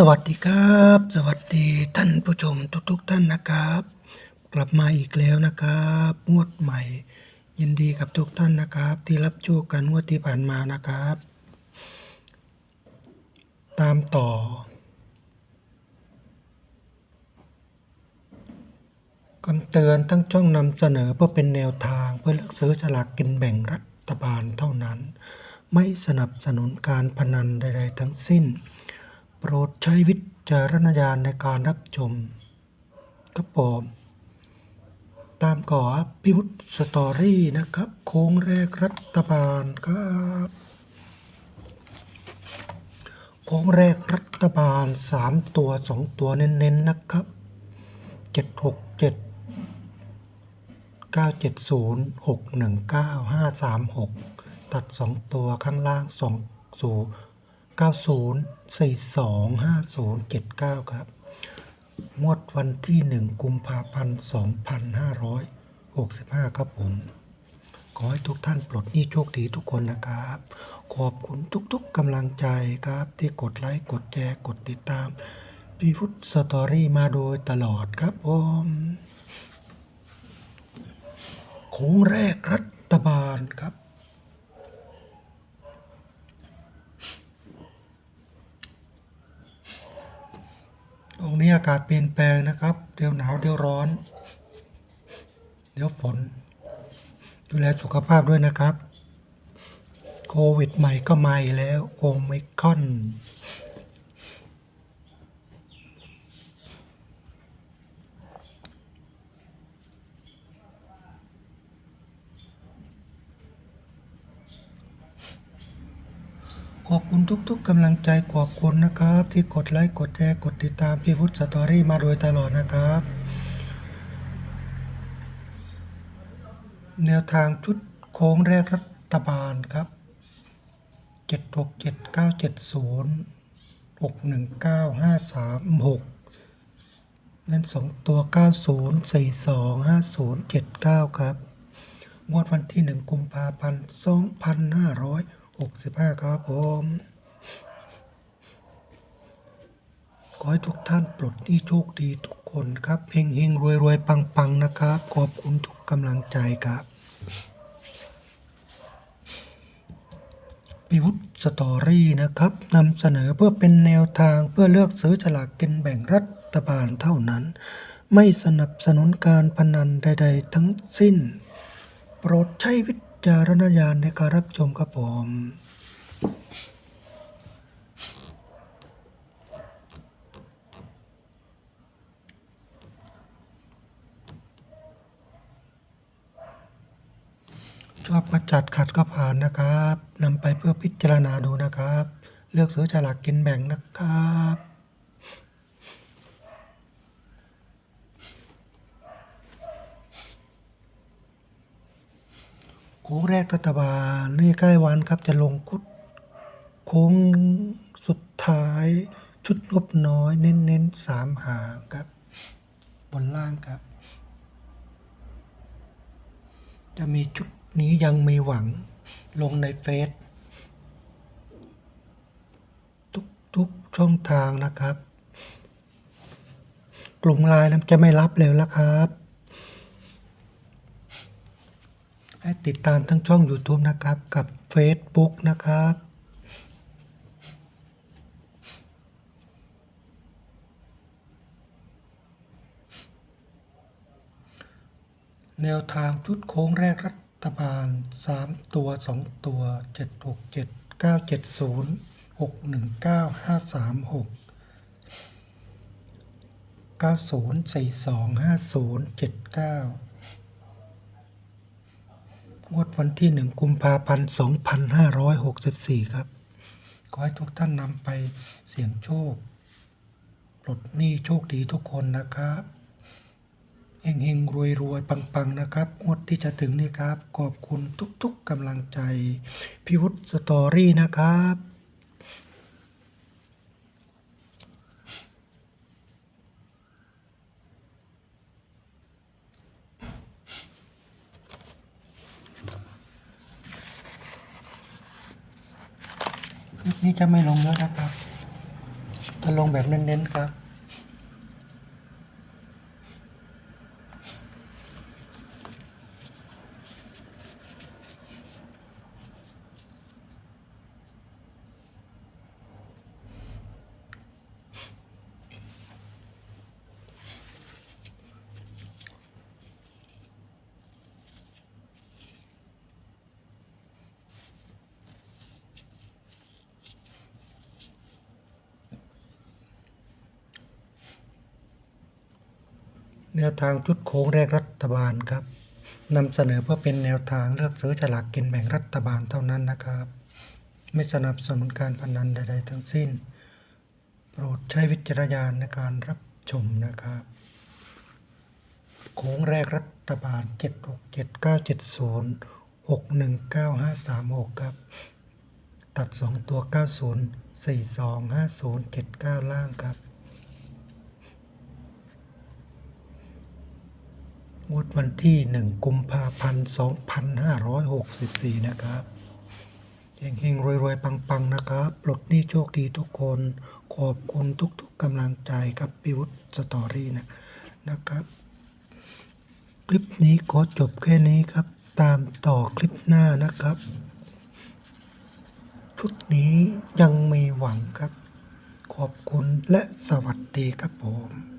สวัสดีครับ สวัสดีท่านผู้ชมทุกๆท่านนะครับ กลับมาอีกแล้วนะครับงวดใหม่ ยินดีกับทุกท่านนะครับ ที่รับโชคกันงวดที่ผ่านมานะครับ ตามต่อ คำเตือนตั้งช่องนำเสนอเพื่อเป็นแนวทางเพื่อเลือกซื้อฉลากกินแบ่งรัฐบาลเท่านั้น ไม่สนับสนุนการพนันใด ๆ ทั้งสิ้น โปรดใช้วิจารณญาณในการรับชมครับผมตามก่อพิวุฒสตอรี่นะครับ โค้งแรกรัฐบาลครับโค้งแรกรัฐบาลสามตัวสองตัวเน้นๆนะครับเจ็ดหกเจ็ดเก้าเจ็ดศูนย์หกหนึ่งเก้าห้าสามหกตัดสองตัวข้างล่างสอ งศูนย์เก้าศูนย์สี่สองห้าศูนย์เจ็ดเก้าครับ งวดวันที่หนึ่งกุมภาพันธ์สองพันห้าร้อยหกสิบห้าครับผม ขอให้ทุกท่านปลดหนี้โชคดีทุกคนนะครับ ขอบคุณทุกๆกำลังใจครับที่กดไลค์ กดแชร์ กดติดตาม พี่พุทธสตอรี่มาโดยตลอดครับผมโค้งแรกรัฐบาลครับ องนี้อากาศเปลี่ยนแปลงนะครับ เดี๋ยวหนาวเดี๋ยวร้อน เดี๋ยวฝน ดูแลสุขภาพด้วยนะครับ โควิดใหม่ก็มาอีกแล้ว โอมิคอน ขอบคุณทุกๆกำลังใจขอบคุณนะครับ ที่กดไลค์กดแชร์กดติดตามพี่พุทธสตอรี่มาโดยตลอดนะครับ แนวทางชุดโค้งแรกรัฐบาลครับเจ็ดหกเจ็ดเก้าเจ็ดศูนย์หกหนึ่งเก้าห้าสามหกนั่นสองตัวเก้าศูนย์สี่สองห้าศูนย์เจ็ดเก้าครับงวดวันที่หนึ่งกุมภาพันธ์ส องพันห้าร้อยหกสิบห้าครับผม ขอให้ทุกท่านปลดหนี้โชคดีทุกคนครับเฮงเฮงรวยรวยปังปังนะครับ ขอบคุณทุกกำลังใจครับพิวุฒสตอรี่นะครับนำเสนอเพื่อเป็นแนวทางเพื่อเลือกซื้อฉลากกินแบ่งรัฐบาลเท่านั้น ไม่สนับสนุนการพนันใด ๆ ทั้งสิ้น โปรดใช้วิ จารณญาณในการรับชมครับผมชอบก็จัดขัดก็ผ่านนะครับนำไปเพื่อพิจารณาดูนะครับ เลือกซื้อฉลากกินแบ่งนะครับ โค้งแรกรัฐบาลนี่ใกล้วันครับจะลงคุด โค้งสุดท้ายชุดงบน้อย เน้นเน้นๆสามหางครับ บนล่างครับ จะมีชุดนี้ยังมีหวังลงในเฟซทุกทุกช่องทางนะครับ กลุ่มไลน์จะไม่รับเลยแล้วครับ ให้ติดตามทั้งช่อง YouTube นะครับ กับ Facebook นะครับ แนวทางชุดโค้งแรกรัฐบาล 3 ตัว 2 ตัว 7 6 7 970 619 536 90425079 งวดวันที่ 1 กุมภาพันธ์ 2564 ครับ ขอให้ทุกท่านนำไปเสี่ยงโชค ปลดหนี้โชคดีทุกคนนะครับเฮงเฮงรวยรวยปังปังนะครับ งวดที่จะถึงนี่ครับ ขอบคุณทุกๆกำลังใจ พิวุฒสตอรี่นะครับ นี่จะไม่ลงเยอะนะครับ จะลงแบบเน้นๆครับ แนวทางชุดโค้งแรกรัฐบาลครับนำเสนอเพื่อเป็นแนวทางเลือกซื้อฉลากกินแบ่งรัฐบาลเท่านั้นนะครับ ไม่สนับสนุนการพนันใด ๆ ทั้งสิ้น โปรดใช้วิจารณญาณในการรับชมนะครับ โค้งแรกรัฐบาล 7 6 7 9 7 0 6 1 9 5 3 6 ครับ ตัด 2 ตัว 90 42 50 79 ล่างครับ งวดวันที่ 1 กุมภาพันธ์ 2564 นะครับเฮงๆรวยๆ ปัง ๆ นะครับ ปลดหนี้โชคดีทุกคน ขอบคุณทุก ๆกำลังใจครับพิวุฒสตอรี่นะนะครับ คลิปนี้ขอจบแค่นี้ครับ ตามต่อคลิปหน้านะครับชุดนี้ยังมีหวังครับ ขอบคุณและสวัสดีครับผม